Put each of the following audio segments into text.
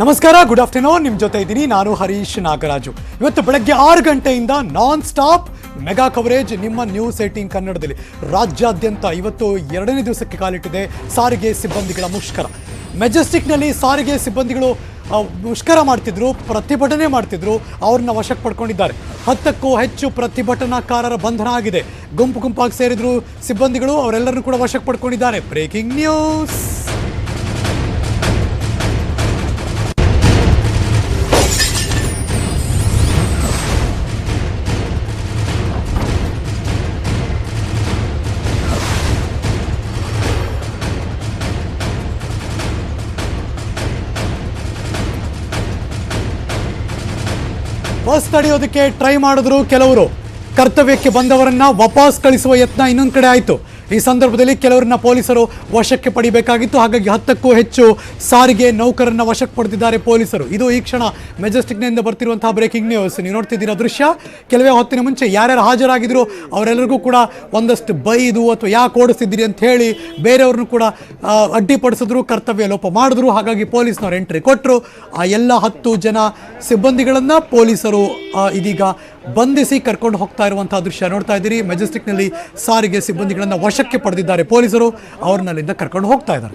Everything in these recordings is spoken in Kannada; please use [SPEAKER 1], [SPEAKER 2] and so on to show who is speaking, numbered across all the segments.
[SPEAKER 1] ನಮಸ್ಕಾರ ಗುಡ್ ಆಫ್ಟರ್ನೂನ್ ನಿಮ್ಮ ಜೊತೆ ಇದ್ದೀನಿ ನಾನು ಹರೀಶ್ ನಾಗರಾಜು. ಇವತ್ತು ಬೆಳಗ್ಗೆ ಆರು ಗಂಟೆಯಿಂದ ನಾನ್ ಸ್ಟಾಪ್ ಮೆಗಾ ಕವರೇಜ್ ನಿಮ್ಮ ನ್ಯೂಸ್ ಏಟೀನ್ ಕನ್ನಡದಲ್ಲಿ. ರಾಜ್ಯಾದ್ಯಂತ ಇವತ್ತು ಎರಡನೇ ದಿವಸಕ್ಕೆ ಕಾಲಿಟ್ಟಿದೆ ಸಾರಿಗೆ ಸಿಬ್ಬಂದಿಗಳ ಮುಷ್ಕರ. ಮೆಜೆಸ್ಟಿಕ್ನಲ್ಲಿ ಸಾರಿಗೆ ಸಿಬ್ಬಂದಿಗಳು ಮುಷ್ಕರ ಮಾಡ್ತಿದ್ರು, ಪ್ರತಿಭಟನೆ ಮಾಡ್ತಿದ್ರು, ಅವ್ರನ್ನ ವಶಕ್ಕೆ ಪಡ್ಕೊಂಡಿದ್ದಾರೆ. ಹತ್ತಕ್ಕೂ ಹೆಚ್ಚು ಪ್ರತಿಭಟನಾಕಾರರ ಬಂಧನ ಆಗಿದೆ. ಗುಂಪು ಗುಂಪಾಗಿ ಸೇರಿದ್ರು ಸಿಬ್ಬಂದಿಗಳು, ಅವರೆಲ್ಲರನ್ನು ಕೂಡ ವಶಕ್ಕೆ ಪಡ್ಕೊಂಡಿದ್ದಾರೆ. ಬ್ರೇಕಿಂಗ್ ನ್ಯೂಸ್ ಬಸ್ ತಡೆಯೋದಕ್ಕೆ ಟ್ರೈ ಮಾಡಿದ್ರು ಕೆಲವರು. ಕರ್ತವ್ಯಕ್ಕೆ ಬಂದವರನ್ನ ವಾಪಸ್ ಕಳಿಸುವ ಯತ್ನ ಇನ್ನೊಂದು ಕಡೆ ಆಯಿತು. ಈ ಸಂದರ್ಭದಲ್ಲಿ ಕೆಲವರನ್ನ ಪೊಲೀಸರು ವಶಕ್ಕೆ ಪಡಿಬೇಕಾಗಿತ್ತು. ಹಾಗಾಗಿ ಹತ್ತಕ್ಕೂ ಹೆಚ್ಚು ಸಾರಿಗೆ ನೌಕರನ್ನ ವಶಕ್ಕೆ ಪಡೆದಿದ್ದಾರೆ ಪೊಲೀಸರು. ಇದು ಈ ಕ್ಷಣ ಮೆಜೆಸ್ಟಿಕ್ನಿಂದ ಬರ್ತಿರುವಂತಹ ಬ್ರೇಕಿಂಗ್ ನ್ಯೂಸ್. ನೀವು ನೋಡ್ತಿದ್ದೀರಾ ದೃಶ್ಯ? ಕೆಲವೇ ಹೊತ್ತಿನ ಮುಂಚೆ ಯಾರ್ಯಾರು ಹಾಜರಾಗಿದ್ರು, ಅವರೆಲ್ಲರಿಗೂ ಕೂಡ ಒಂದಷ್ಟು ಬೈದು ಅಥವಾ ಯಾಕೆ ಓಡಿಸ್ತಿದ್ದೀರಿ ಅಂತ ಹೇಳಿ ಬೇರೆಯವ್ರನ್ನು ಕೂಡ ಅಡ್ಡಿಪಡಿಸಿದ್ರು, ಕರ್ತವ್ಯ ಲೋಪ ಮಾಡಿದ್ರು. ಹಾಗಾಗಿ ಪೊಲೀಸ್ನವ್ರು ಎಂಟ್ರಿ ಕೊಟ್ಟರು ಆ ಎಲ್ಲ ಹತ್ತು ಜನ ಸಿಬ್ಬಂದಿಗಳನ್ನು ಪೊಲೀಸರು ಇದೀಗ ಬಂಧಿಸಿ ಕರ್ಕೊಂಡು ಹೋಗ್ತಾ ಇರುವಂತಹ ದೃಶ್ಯ ನೋಡ್ತಾ ಇದ್ದೀರಿ. ಮೆಜೆಸ್ಟಿಕ್ನಲ್ಲಿ ಸಾರಿಗೆ ಸಿಬ್ಬಂದಿಗಳನ್ನು ವಶಕ್ಕೆ ಪಡೆದಿದ್ದಾರೆ. ಪೊಲೀಸರು ಅವ್ರನ್ನಲ್ಲಿಂದ ಕರ್ಕೊಂಡು ಹೋಗ್ತಾ ಇದ್ದಾರೆ.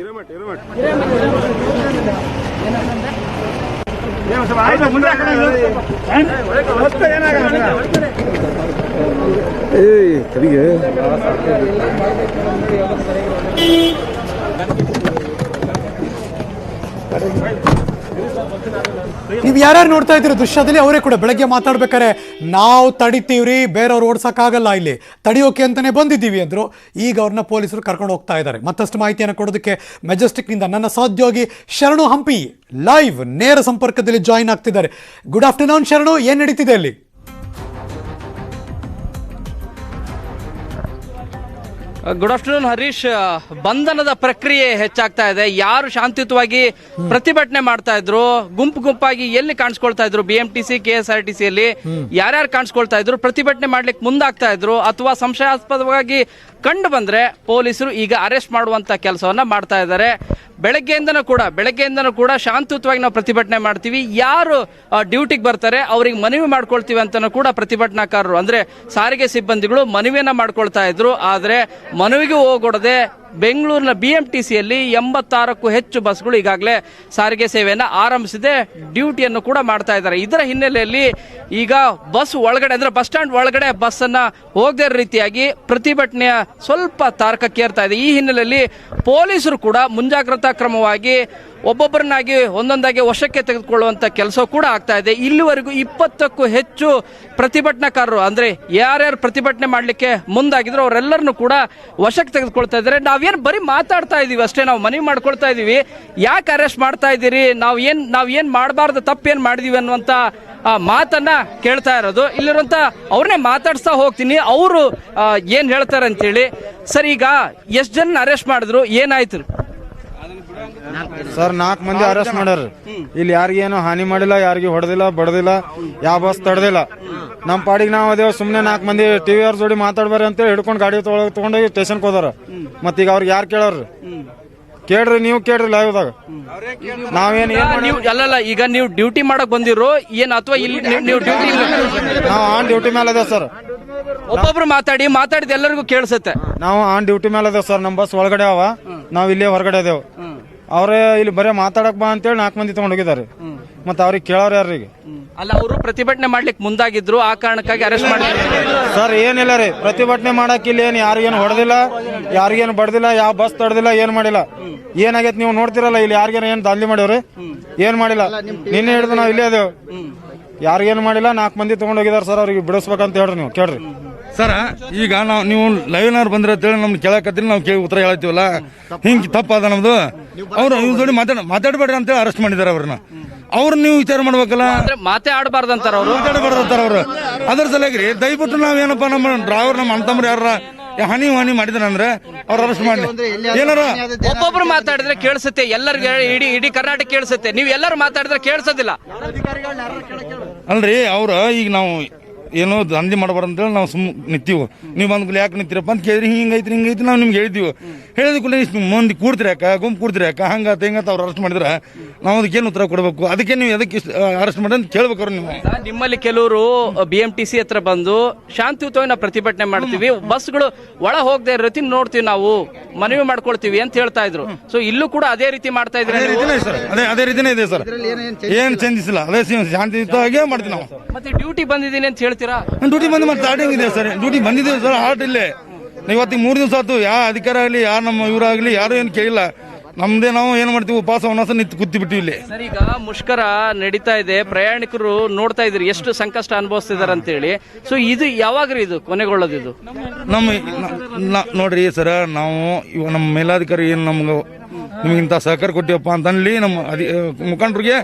[SPEAKER 1] ನೀವು ಯಾರ್ಯಾರು ನೋಡ್ತಾ ಇದ್ದೀರಿ ದೃಶ್ಯದಲ್ಲಿ ಅವರೇ ಕೂಡ ಬೆಳಗ್ಗೆ ಮಾತಾಡ್ಬೇಕಾರೆ ನಾವು ತಡಿತೀವ್ರಿ, ಬೇರೆಯವ್ರು ಓಡ್ಸೋಕ್ಕಾಗಲ್ಲ ಇಲ್ಲಿ. ತಡಿಯೋಕೆ ಅಂತಾನೆ ಬಂದಿದ್ದೀವಿ ಅಂದ್ರು. ಈಗ ಅವ್ರನ್ನ ಪೊಲೀಸರು ಕರ್ಕೊಂಡು ಹೋಗ್ತಾ ಇದ್ದಾರೆ. ಮತ್ತಷ್ಟು ಮಾಹಿತಿಯನ್ನು ಕೊಡೋದಕ್ಕೆ ಮೆಜೆಸ್ಟಿಕ್ನಿಂದ ನನ್ನ ಸಹೋದ್ಯೋಗಿ ಶರಣು ಹಂಪಿ ಲೈವ್ ನೇರ ಸಂಪರ್ಕದಲ್ಲಿ ಜಾಯಿನ್ ಆಗ್ತಿದ್ದಾರೆ. ಗುಡ್ ಆಫ್ಟರ್ನೂನ್ ಶರಣು, ಏನ್ ನಡೀತಿದೆ ಅಲ್ಲಿ?
[SPEAKER 2] ಗುಡ್ ಆಫ್ಟರ್ನೂನ್ ಹರೀಶ್ ಬಂಧನದ ಪ್ರಕ್ರಿಯೆ ಹೆಚ್ಚಾಗ್ತಾ ಇದೆ. ಯಾರು ಶಾಂತಿಯುತವಾಗಿ ಪ್ರತಿಭಟನೆ ಮಾಡ್ತಾ ಇದ್ರು, ಗುಂಪು ಗುಂಪಾಗಿ ಎಲ್ಲಿ ಕಾಣಿಸ್ಕೊಳ್ತಾ ಇದ್ರು B M T C K S R T ಸಿಯಲ್ಲಿ ಯಾರ್ಯಾರು ಕಾಣಿಸ್ಕೊಳ್ತಾ ಇದ್ರು, ಪ್ರತಿಭಟನೆ ಮಾಡ್ಲಿಕ್ಕೆ ಮುಂದಾಗ್ತಾ ಇದ್ರು, ಅಥವಾ ಸಂಶಯಾಸ್ಪದವಾಗಿ ಕಂಡು ಬಂದ್ರೆ ಪೊಲೀಸರು ಈಗ ಅರೆಸ್ಟ್ ಮಾಡುವಂತ ಕೆಲಸವನ್ನ ಮಾಡ್ತಾ ಇದ್ದಾರೆ. ಬೆಳಗ್ಗೆಯಿಂದನೂ ಕೂಡ ಬೆಳಗ್ಗೆಯಿಂದನೂ ಕೂಡ ಶಾಂತಿಯುತವಾಗಿ ನಾವು ಪ್ರತಿಭಟನೆ ಮಾಡ್ತೀವಿ. ಯಾರು ಡ್ಯೂಟಿಗೆ ಬರ್ತಾರೆ, ಅವ್ರಿಗೆ ಮನವಿ ಮಾಡ್ಕೊಳ್ತೀವಿ ಅಂತಲೂ ಕೂಡ ಪ್ರತಿಭಟನಾಕಾರರು. ಅಂದರೆ ಸಾರಿಗೆ ಸಿಬ್ಬಂದಿಗಳು ಮನವಿಯನ್ನು ಮಾಡ್ಕೊಳ್ತಾ ಇದ್ರು, ಆದರೆ ಮನವಿಗೂ ಹೋಗೊಡದೆ ಬೆಂಗಳೂರಿನ ಬಿ ಎಂ ಟಿ ಸಿಯಲ್ಲಿ ಎಂಬತ್ತಾರಕ್ಕೂ ಹೆಚ್ಚು ಬಸ್ಗಳು ಈಗಾಗಲೇ ಸಾರಿಗೆ ಸೇವೆಯನ್ನು ಆರಂಭಿಸಿದೆ. ಡ್ಯೂಟಿಯನ್ನು ಕೂಡ ಮಾಡ್ತಾ ಇದ್ದಾರೆ. ಇದರ ಹಿನ್ನೆಲೆಯಲ್ಲಿ ಈಗ ಬಸ್ ಒಳಗಡೆ ಅಂದರೆ ಬಸ್ ಸ್ಟ್ಯಾಂಡ್ ಒಳಗಡೆ ಬಸ್ಸನ್ನು ಹೋಗದೇ ರೀತಿಯಾಗಿ ಪ್ರತಿಭಟನೆಯ ಸ್ವಲ್ಪ ತಾರಕಕ್ಕೇರ್ತಾ ಇದೆ. ಈ ಹಿನ್ನೆಲೆಯಲ್ಲಿ ಪೊಲೀಸರು ಕೂಡ ಮುಂಜಾಗ್ರತಾ ಕ್ರಮವಾಗಿ ಒಬ್ಬೊಬ್ಬರನ್ನಾಗಿ ಒಂದೊಂದಾಗಿ ವಶಕ್ಕೆ ತೆಗೆದುಕೊಳ್ಳುವಂಥ ಕೆಲಸ ಕೂಡ ಆಗ್ತಾ ಇದೆ. ಇಲ್ಲಿವರೆಗೂ ಇಪ್ಪತ್ತಕ್ಕೂ ಹೆಚ್ಚು ಪ್ರತಿಭಟನಾಕಾರರು ಅಂದರೆ ಯಾರ್ಯಾರು ಪ್ರತಿಭಟನೆ ಮಾಡಲಿಕ್ಕೆ ಮುಂದಾಗಿದ್ರು ಅವರೆಲ್ಲರನ್ನು ಕೂಡ ವಶಕ್ಕೆ ತೆಗೆದುಕೊಳ್ತಾ ಇದ್ದಾರೆ. ನಾವೇನು ಬರೀ ಮಾತಾಡ್ತಾ ಇದ್ದೀವಿ ಅಷ್ಟೇ ನಾವು ಮನವಿ ಮಾಡ್ಕೊಳ್ತಾ ಇದ್ದೀವಿ ಯಾಕೆ ಅರೆಸ್ಟ್ ಮಾಡ್ತಾ ಇದ್ದೀರಿ? ನಾವು ಏನು ನಾವು ಏನು ಮಾಡಬಾರ್ದು ಏನು ಮಾಡಿದೀವಿ ಅನ್ನುವಂಥ ಆ, ಮಾತನ್ನ ಕೇಳ್ತಾ ಇರೋದು. ಇಲ್ಲಿರುವಂತ ಅವ್ರನ್ನೇ ಮಾತಾಡ್ಸ್ತಾ ಹೋಗ್ತೀನಿ. ಅವರು ಏನ್ ಹೇಳ್ತಾರೆ ಅಂತೇಳಿ. ಸರ್ ಈಗ ಎಷ್ಟು ಜನ ಅರೆಸ್ಟ್ ಮಾಡಿದ್ರು? ಏನಾಯ್ತು?
[SPEAKER 3] ಸರ್ ನಾಲ್ಕು ಮಂದಿ ಅರೆಸ್ಟ್ ಮಾಡ್ಯಾರ ಇಲ್ಲಿ ಯಾರಿಗೇನು ಹಾನಿ ಮಾಡಿಲ್ಲ ಯಾರಿಗೆ ಹೊಡೆದಿಲ್ಲ ಬಡದಿಲ್ಲ ಯಾವ ಬಸ್ ತಡೆದಿಲ್ಲ. ನಮ್ಮ ಪಾಡಿಗೆ ನಾವು ಅದೇವ್ ಸುಮ್ಮನೆ ನಾಲ್ಕು ಮಂದಿ ಟಿವಿ ಅವ್ರ ಜೋಡಿ ಮಾತಾಡ್ಬಾರ ಅಂತೇಳಿ ಹಿಡ್ಕೊಂಡು ಗಾಡಿ ತೊಗೊಳಗ್ ತಗೊಂಡೋಗಿ ಸ್ಟೇಷನ್ಗೆ ಹೋದಾರ. ಮತ್ತೀಗ ಅವ್ರಿಗೆ ಯಾರು ಕೇಳೋರು ಕೇಳ್ರಿ ನೀವು ಕೇಳ್ರಿ ಲೈವ್ದಾಗ ನಾವೇನು ಏನ್
[SPEAKER 2] ನೀವು ಅಲ್ಲಲ್ಲ ಈಗ ನೀವು ಡ್ಯೂಟಿ ಮಾಡಕ್ ಬಂದಿರೋ ಏನ್ ಅಥವಾ ಇಲ್ಲಿ ನೀವು- ನೀವು ಡ್ಯೂಟಿ
[SPEAKER 3] ನಾವು ಆನ್ ಡ್ಯೂಟಿ ಮೇಲೆ ಅದೇ ಸರ್.
[SPEAKER 2] ಒಬ್ಬೊಬ್ರು ಮಾತಾಡಿ ಮಾತಾಡಿದ ಎಲ್ಲರಿಗೂ ಕೇಳಿಸುತ್ತೆ.
[SPEAKER 3] ನಾವು ಆನ್ ಡ್ಯೂಟಿ ಮೇಲೆ ಅದೇ ಸರ್ ನಮ್ಮ ಬಸ್ ಒಳಗಡೆ ಅವ. ನಾವು ಇಲ್ಲೇ ಹೊರಗಡೆ ಇದೇವು. ಅವರೇ ಇಲ್ಲಿ ಬರೀ ಮಾತಾಡಕ್ ಬಾ ಅಂತೇಳಿ ನಾಲ್ಕು ಮಂದಿ ತಗೊಂಡು ಹೋಗಿದ್ದಾರೆ. ಮತ್ತೆ ಅವ್ರಿಗೆ ಕೇಳೋರು ಯಾರಿಗೆ
[SPEAKER 2] ಅಲ್ಲ ಅವರು ಪ್ರತಿಭಟನೆ ಮಾಡ್ಲಿಕ್ಕೆ ಮುಂದಾಗಿದ್ರು ಆ ಕಾರಣಕ್ಕಾಗಿ ಅರೆಸ್ಟ್ ಮಾಡಿ
[SPEAKER 3] ಸರ್ ಏನಿಲ್ಲ ರೀ. ಪ್ರತಿಭಟನೆ ಮಾಡಕ್ ಇಲ್ಲಿ ಏನು ಯಾರಿಗೇನು ಹೊಡೆದಿಲ್ಲ ಯಾರಿಗೇನು ಬಡ್ದಿಲ್ಲ ಯಾವ ಬಸ್ ತಡೆದಿಲ್ಲ ಏನು ಮಾಡಿಲ್ಲ. ಏನಾಗೈತೆ ನೀವು ನೋಡ್ತಿರಲ್ಲ ಇಲ್ಲಿ ಯಾರಿಗೇನು ಏನು ದಾಂಧಿ ಮಾಡ್ಯವ್ರಿ ಏನು ಮಾಡಿಲ್ಲ? ನಿನ್ನೆ ಹಿಡಿದು ನಾವು ಇಲ್ಲೇ ಅದೇವು ಯಾರಿಗೇನು ಮಾಡಿಲ್ಲ ನಾಲ್ಕು ಮಂದಿ ತಗೊಂಡ್ ಹೋಗಿದಾರೆ ಸರ್ ಅವ್ರಿಗೆ ಬಿಡಿಸ್ಬೇಕಂತ ಹೇಳ್ರಿ ನೀವು ಕೇಳ್ರಿ.
[SPEAKER 4] ಸರ ಈಗ ನಾವು ನೀವು ಲೈವ್ನವ್ರು ಬಂದ್ರೆ ಅಂತೇಳಿ ನಮ್ಗೆ ಕೇಳಕತ್ತೀನಿ ನಾವು ಕೇಳಿ ಉತ್ತರ ಹೇಳತ್ತೀವಲ್ಲ? ಹಿಂಗೆ ತಪ್ಪಾದ ನಮ್ದು. ಅವ್ರು ಇವ್ರ ಜೋಡಿ ಮಾತಾಡ ಮಾತಾಡಬೇಡ್ರಿ ಅಂತೇಳಿ ಅರೆಸ್ಟ್ ಮಾಡಿದ್ದಾರೆ ಅವ್ರನ್ನ. ಅವ್ರು ನೀವು ವಿಚಾರ ಮಾಡ್ಬೇಕಲ್ಲ?
[SPEAKER 2] ಅಂದ್ರೆ ಮಾತೇ ಆಡಬಾರ್ದಂತಾರ ಅವರು?
[SPEAKER 4] ಮಾತಾಡಬಾರ್ದಂತಾರ ಅವ್ರು. ಅದ್ರ ಸಲುವಾಗಿ ರೀ ದಯವಿಟ್ಟು ನಾವೇನಪ್ಪ ನಮ್ಮ ಡ್ರೈವರ್ ನಮ್ಮ ಅಣ್ತಮ್ರು ಯಾರ ಹನಿ ಹನಿ ಮಾಡಿದ್ರಂದ್ರೆ ಅಂದ್ರೆ ಅವ್ರು ಅರೆಸ್ಟ್ ಮಾಡಿ ಏನಾರ
[SPEAKER 2] ಒಬ್ಬೊಬ್ರು ಮಾತಾಡಿದ್ರೆ ಕೇಳಿಸುತ್ತೆ ಎಲ್ಲರಿಗೂ ಇಡೀ ಇಡೀ ಕರ್ನಾಟಕ ಕೇಳಿಸುತ್ತೆ. ನೀವು ಎಲ್ಲರೂ ಮಾತಾಡಿದ್ರೆ ಕೇಳಿಸೋದಿಲ್ಲ.
[SPEAKER 4] ಅಲ್ರಿ ಅವ್ರು ಈಗ ನಾವು ಏನೋ ದಂಧೆ ಮಾಡಬಾರ್ದು ಅಂತೇಳಿ ನಾವು ಸುಮ್ ನಿಂತೀವಿ. ನೀವು ಬಂದ್ಕೂಲ ಯಾಕೆ ನಿಂತಿರಪ್ಪ ಅಂತ ಕೇಳಿದ್ರಿ ಹಿಂಗೈತಿ ಹಿಂಗೈತಿ ನಾವು ನಿಮ್ಗೆ ಹೇಳಿದ್ದೀವಿ ಹೇಳಿದ ಕೂಡ ಇಷ್ಟು ಮಂದಿ ಕೂಡ್ತೀರಿ ಯಾಕ ಗುಂಪು ಕೂಡ್ತೀರಿ ಯಾಕ ಹಂಗಾತ ಹಿಂಗತ ಅವ್ರು ಅರೆಸ್ಟ್ ಮಾಡಿದ್ರೆ ನಾವು ಅದಕ್ಕೇನು ಉತ್ತರ ಕೊಡಬೇಕು? ಅದಕ್ಕೆ ನೀವು ಎದಕ್ಕೆ ಅರೆಸ್ಟ್ ಮಾಡಿ ಅಂತ ಕೇಳ್ಬೇಕಾರೆ ನೀವು
[SPEAKER 2] ನಿಮ್ಮಲ್ಲಿ ಕೆಲವರು ಬಿ ಎಂ ಟಿ ಸಿ ಹತ್ರ ಬಂದು ಶಾಂತಿಯುತವಾಗಿ ನಾವು ಪ್ರತಿಭಟನೆ ಮಾಡ್ತೀವಿ. ಬಸ್ಗಳು ಒಳ ಹೋಗದೆ ರೀತಿ ನೋಡ್ತೀವಿ ನಾವು. ಮನವಿ ಮಾಡ್ಕೊಳ್ತೀವಿ ಅಂತ ಹೇಳ್ತಾ ಇದ್ರು. ಸೊ ಇಲ್ಲೂ ಕೂಡ ಅದೇ ರೀತಿ ಮಾಡ್ತಾ ಇದ್ರೆ
[SPEAKER 4] ಅದೇ ರೀತಿನೇ ಸರ್. ಅದೇ ಅದೇ ರೀತಿನೇ ಇದೆ ಸರ್. ಏನು ಇಲ್ಲ? ಅದೇ ಶಾಂತಿಯುತವಾಗಿ ಮಾಡ್ತೀವಿ ನಾವು.
[SPEAKER 2] ಮತ್ತೆ ಡ್ಯೂಟಿ ಬಂದಿದ್ದೀನಿ ಅಂತ ಹೇಳ್ತೀರಾ?
[SPEAKER 4] ಡ್ಯೂಟಿ ಬಂದು ಮತ್ತೆ ಸ್ಟಾರ್ಟಿಂಗ್ ಇದೆ ಸರ್. ಡ್ಯೂಟಿ ಬಂದಿದೆ ಸರ್ ಹಾರ್ಟ್ ಇಲ್ಲೇ. ಇವತ್ತಿಗೆ ಮೂರು ದಿವಸ ಆಯ್ತು ಯಾವ ಅಧಿಕಾರ ಆಗಲಿ ಯಾರು ನಮ್ಮ ಇವರಾಗಲಿ ಯಾರು ಏನು ಕೇಳಿಲ್ಲ. ನಮ್ದೇ ನಾವು ಏನು ಮಾಡ್ತೀವಿ ಉಪವಾಸ ವನವಾಸ ನಿಂತು ಕೂತಿ ಬಿಟ್ಟಿವಿ ಇಲ್ಲಿ.
[SPEAKER 2] ಸರ್ ಈಗ ಮುಷ್ಕರ ನಡೀತಾ ಇದೆ ಪ್ರಯಾಣಿಕರು ನೋಡ್ತಾ ಇದ್ರಿ ಎಷ್ಟು ಸಂಕಷ್ಟ ಅನುಭವಿಸ್ತಿದಾರೆ ಅಂತೇಳಿ. ಸೊ ಇದು ಯಾವಾಗ ಇದು ಕೊನೆಗೊಳ್ಳೋದು ಇದು?
[SPEAKER 4] ನಮ್ಮ ನ- ನೋಡ್ರಿ ಸರ ನಾವು ಇವ ನಮ್ಮ ಮೇಲಾಧಿಕಾರಿ ಏನು ನಮ್ಗೆ ನಿಮ್ಗೆ ಇಂಥ ಸಹಕಾರ ಕೊಟ್ಟಿವಪ್ಪ ಅಂತಲ್ಲಿ ನಮ್ಮ ಅಧಿ ಮುಖಂಡರಿಗೆ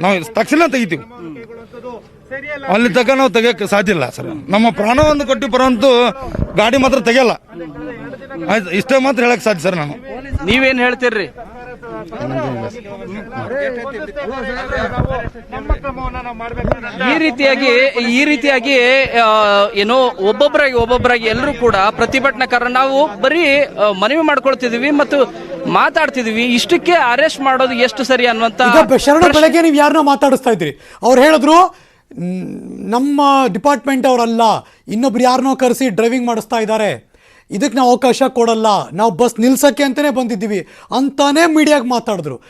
[SPEAKER 4] ನಾವು ತಕ್ಷಣ ತೆಗಿತೀವಿ. ಅಲ್ಲಿ ತನಕ ನಾವು ತೆಗಿಯಕ್ಕೆ ಸಾಧ್ಯ ಇಲ್ಲ ಸರ್. ನಮ್ಮ ಪ್ರಾಣವನ್ನು ಕೊಟ್ಟು ಬರೋಂತೂ ಗಾಡಿ ಮಾತ್ರ ತೆಗಿಯಲ್ಲ. ಆಯ್ತು ಇಷ್ಟೇ ಮಾತ್ರ ಹೇಳಕ್ ಸಾಧ್ಯ ಸರ್ ನಾನು.
[SPEAKER 2] ನೀವೇನ್ ಹೇಳ್ತೀರ್ರಿ? ಈ ರೀತಿಯಾಗಿ ಈ ರೀತಿಯಾಗಿ ಏನೋ ಒಬ್ಬೊಬ್ಬರಾಗಿ ಒಬ್ಬೊಬ್ಬರಾಗಿ ಎಲ್ಲರೂ ಕೂಡ ಪ್ರತಿಭಟನಾಕಾರ ನಾವು ಬರೀ ಮನವಿ ಮಾಡ್ಕೊಳ್ತಿದೀವಿ ಮತ್ತು ಮಾತಾಡ್ತಿದೀವಿ. ಇಷ್ಟಕ್ಕೆ ಅರೆಸ್ಟ್ ಮಾಡೋದು ಎಷ್ಟು ಸರಿ ಅನ್ನುವಂತ
[SPEAKER 1] ಶರಣ ಬೆಳಗ್ಗೆ ನೀವು ಯಾರನ್ನ ಮಾತಾಡಿಸ್ತಾ ಇದ್ರಿ ಅವ್ರು ಹೇಳಿದ್ರು "ಮ್, ನಮ್ಮ ಡಿಪಾರ್ಟ್ಮೆಂಟ್ ಅವರಲ್ಲ, ಇನ್ನೊಬ್ರು ಯಾರನ್ನೋ ಕರೆಸಿ ಡ್ರೈವಿಂಗ್ ಮಾಡಿಸ್ತಾ ಇದ್ದಾರೆ. ಇದಕ್ಕೆ ನಾವು ಅವಕಾಶ ಕೊಡಲ್ಲ. ನಾವು ಬಸ್ ನಿಲ್ಸೋಕ್ಕೆ ಅಂತಲೇ ಬಂದಿದ್ದೀವಿ. ಅಂತಾನೆ ಮೀಡಿಯಾಗೆ ಮಾತಾಡಿದ್ರು.